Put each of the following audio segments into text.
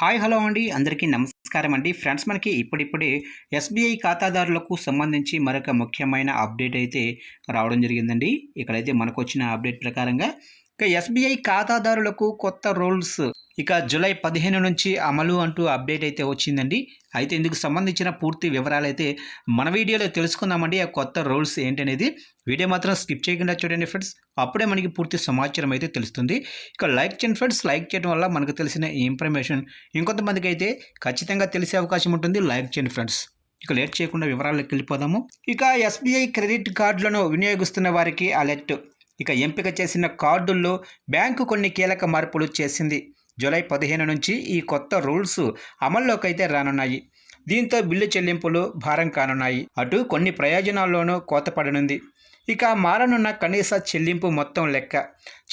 Hi hello అండి. అందరికీ నమస్కారం అండి. ఫ్రెండ్స్ మనకి ఇప్పుడిప్పుడే ఎస్బీఐ ఖాతాదారులకు సంబంధించి మరొక ముఖ్యమైన అప్డేట్ అయితే రావడం జరిగిందండి. ఇక్కడైతే మనకు వచ్చిన అప్డేట్ ప్రకారంగా ఇక ఎస్బీఐ ఖాతాదారులకు కొత్త రూల్స్. ఇక జూలై పదిహేను నుంచి అమలు అంటూ అప్డేట్ అయితే వచ్చిందండి. అయితే ఇందుకు సంబంధించిన పూర్తి వివరాలు అయితే మన వీడియోలో తెలుసుకుందామండి. ఆ కొత్త రూల్స్ ఏంటనేది. వీడియో మాత్రం స్కిప్ చేయకుండా చూడండి ఫ్రెండ్స్. అప్పుడే మనకి పూర్తి సమాచారం అయితే తెలుస్తుంది. ఇక లైక్ చేయండి ఫ్రెండ్స్. లైక్ చేయడం వల్ల మనకు తెలిసిన ఇన్ఫర్మేషన్ ఇంకొంతమందికి అయితే ఖచ్చితంగా తెలిసే అవకాశం ఉంటుంది. లైక్ చేయండి ఫ్రెండ్స్. ఇక లేట్ చేయకుండా వివరాల్లోకి వెళ్ళిపోదాము. ఇక ఎస్బీఐ క్రెడిట్ కార్డులను వినియోగిస్తున్న వారికి అలర్ట్. ఇక ఎంపిక చేసిన కార్డుల్లో బ్యాంకు కొన్ని కీలక మార్పులు చేసింది. జూలై పదిహేను నుంచి ఈ కొత్త రూల్స్ అమల్లోకైతే రానున్నాయి. దీంతో బిల్లు చెల్లింపులు భారం కానున్నాయి. అటు కొన్ని ప్రయోజనాల్లోనూ కోత పడనుంది ఇక మారనున్న కనీస చెల్లింపు మొత్తం లెక్క.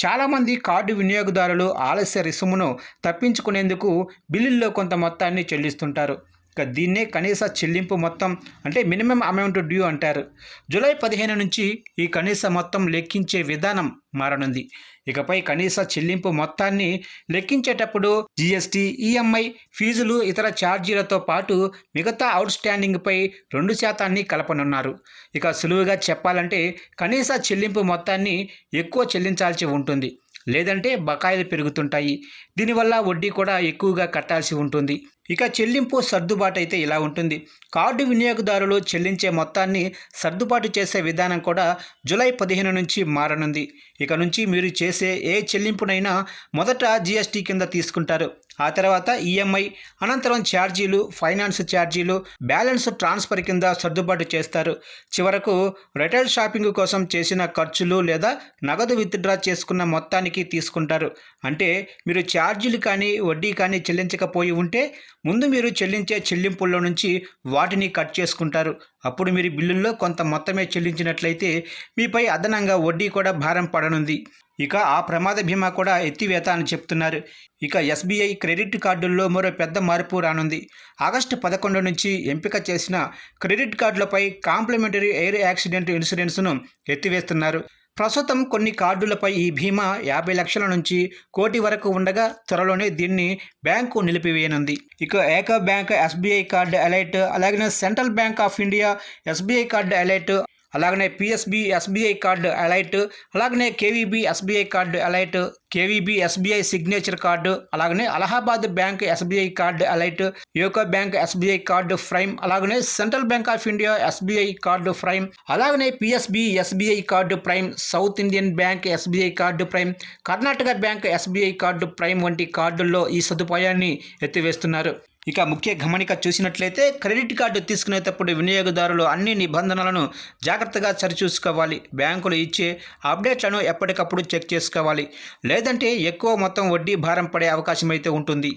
చాలామంది కార్డు వినియోగదారులు ఆలస్య రుసుమును తప్పించుకునేందుకు బిల్లుల్లో కొంత మొత్తాన్ని చెల్లిస్తుంటారు. దీన్నే కనీస చెల్లింపు మొత్తం అంటే మినిమం అమౌంట్ డ్యూ అంటారు. జూలై పదిహేను నుంచి ఈ కనీస మొత్తం లెక్కించే విధానం మారనుంది. ఇకపై కనీస చెల్లింపు మొత్తాన్ని లెక్కించేటప్పుడు జీఎస్టీ ఈఎంఐ ఫీజులు ఇతర ఛార్జీలతో పాటు మిగతా అవుట్ స్టాండింగ్పై రెండు శాతాన్ని కలపనున్నారు. ఇక సులువుగా చెప్పాలంటే కనీస చెల్లింపు మొత్తాన్ని ఎక్కువ చెల్లించాల్సి ఉంటుంది. లేదంటే బకాయిలు పెరుగుతుంటాయి. దీనివల్ల వడ్డీ కూడా ఎక్కువగా కట్టాల్సి ఉంటుంది. ఇక చెల్లింపు సర్దుబాటు అయితే ఇలా ఉంటుంది. కార్డు వినియోగదారులు చెల్లించే మొత్తాన్ని సర్దుబాటు చేసే విధానం కూడా జూలై పదిహేను నుంచి మారనుంది. ఇక నుంచి మీరు చేసే ఏ చెల్లింపునైనా మొదట జిఎస్టీ కింద తీసుకుంటారు. ఆ తర్వాత ఈఎంఐ అనంతరం ఛార్జీలు ఫైనాన్స్ ఛార్జీలు బ్యాలెన్స్ ట్రాన్స్ఫర్ కింద సర్దుబాటు చేస్తారు. చివరకు రిటైల్ షాపింగ్ కోసం చేసిన ఖర్చులు లేదా నగదు విత్డ్రా చేసుకున్న మొత్తానికి తీసుకుంటారు. అంటే మీరు ఛార్జీలు కానీ వడ్డీ కానీ చెల్లించకపోయి ఉంటే ముందు మీరు చెల్లించే చెల్లింపుల్లో నుంచి వాటిని కట్ చేసుకుంటారు. అప్పుడు మీరు బిల్లుల్లో కొంత మొత్తమే చెల్లించినట్లయితే మీపై అదనంగా వడ్డీ కూడా భారం పడనుంది. ఇక ఆ ప్రమాద బీమా కూడా ఎత్తివేత అని చెప్తున్నారు. ఇక ఎస్బీఐ క్రెడిట్ కార్డుల్లో మరో పెద్ద మార్పు రానుంది. ఆగస్టు పదకొండు నుంచి ఎంపిక చేసిన క్రెడిట్ కార్డులపై కాంప్లిమెంటరీ ఎయిర్ యాక్సిడెంట్ ఇన్సూరెన్స్ను ఎత్తివేస్తున్నారు. ప్రస్తుతం కొన్ని కార్డులపై ఈ బీమా యాభై లక్షల నుంచి కోటి వరకు ఉండగా త్వరలోనే దీన్ని బ్యాంకు నిలిపివేయనుంది. ఇక ఏక బ్యాంక్ ఎస్బీఐ కార్డు అలైట్ అలాగే central bank of India SBI card elite అలాగనే పిఎస్బి ఎస్బీఐ కార్డు అలైట్ అలాగనే KVB SBI card elite KVB SBI signature card అలాగనే Allahabad bank SBI card elite UCO bank SBI card prime అలాగనే central bank of India SBI card prime అలాగనే PSB SBI card prime south Indian bank SBI card prime Karnataka bank SBI card prime వంటి కార్డుల్లో ఈ సదుపాయాన్ని ఎత్తివేస్తున్నారు. ఇక ముఖ్య గమనిక చూసినట్లయితే క్రెడిట్ కార్డు తీసుకునేటప్పుడు వినియోగదారులు అన్ని నిబంధనలను జాగ్రత్తగా సరిచూసుకోవాలి. బ్యాంకులు ఇచ్చే అప్డేట్లను ఎప్పటికప్పుడు చెక్ చేసుకోవాలి. లేదంటే ఎక్కువ మొత్తం వడ్డీ భారం పడే అవకాశం అయితే ఉంటుంది.